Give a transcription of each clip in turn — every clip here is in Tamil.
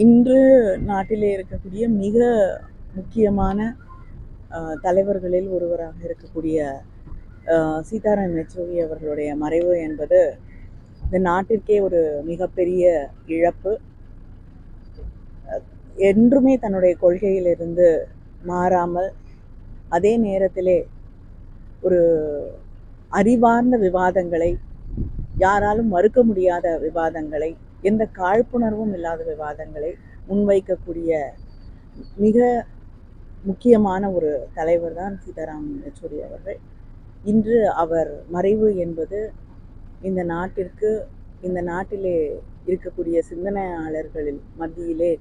இன்று நாட்டிலே இருக்கக்கூடிய மிக முக்கியமான ஆஹ், தலைவர்களில் ஒருவராக இருக்கக்கூடிய ஆஹ், சீதாராம் யெச்சூரி அவர்களுடைய மறைவு என்பது இந்த நாட்டிற்கே ஒரு மிகப்பெரிய இழப்பு. என்றுமே தன்னுடைய கொள்கையிலிருந்து மாறாமல் அதே நேரத்திலே ஒரு அறிவார்ந்த விவாதங்களை யாராலும் மறுக்க முடியாத விவாதங்களை எந்த காழ்ப்புணர்வும் இல்லாத விவாதங்களை முன்வைக்கக்கூடிய மிக முக்கியமான ஒரு தலைவர் தான் சீதாராம் யெச்சூரி அவர்கள். இன்று அவர் மறைவு என்பது இந்த நாட்டிற்கு இந்த நாட்டிலே இருக்கக்கூடிய சிந்தனையாளர்களில் மத்தியிலே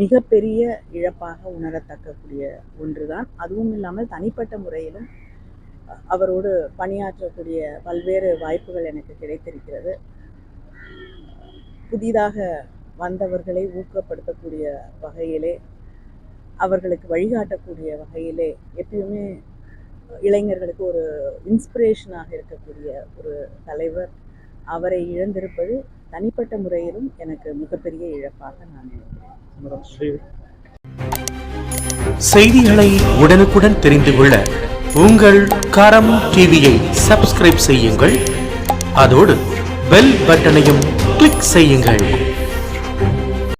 மிகப்பெரிய இழப்பாக உணரத்தக்கக்கூடிய ஒன்றுதான். அதுவும் இல்லாமல் தனிப்பட்ட முறையிலும் அவரோடு பணியாற்றக்கூடிய பல்வேறு வாய்ப்புகள் எனக்கு கிடைத்திருக்கிறது. புதிதாக வந்தவர்களை ஊக்கப்படுத்தக்கூடிய வகையிலே அவர்களுக்கு வழிகாட்டக்கூடிய வகையிலே எப்பயுமே இளைஞர்களுக்கு ஒரு இன்ஸ்பிரேஷனாக இருக்கக்கூடிய ஒரு தலைவர். அவரை இழந்திருப்பது தனிப்பட்ட முறையிலும் எனக்கு மிகப்பெரிய இழப்பாக நான் நினைக்கிறேன். செய்திகளை உடனுக்குடன் தெரிந்து கொள்ள உங்கள் கரம் டிவியை சப்ஸ்கிரைப் செய்யுங்கள். அதோடு பெல் பட்டனையும் கிளிக் செய்யுங்கள்.